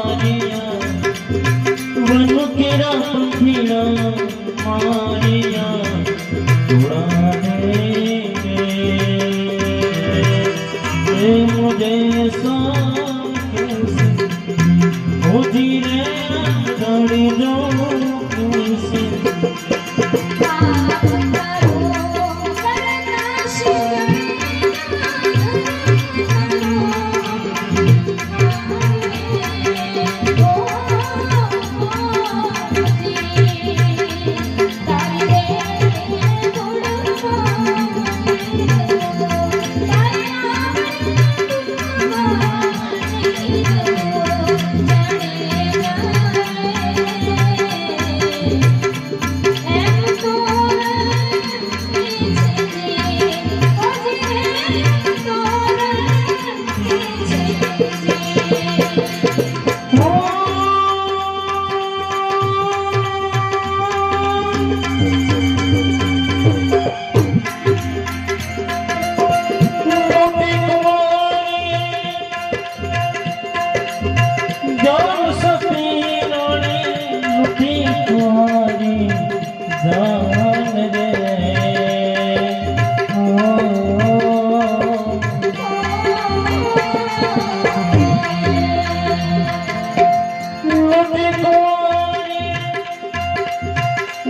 मारिया मारिया थोड़ा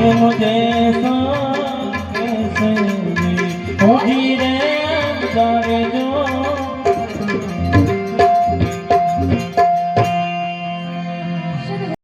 Hemos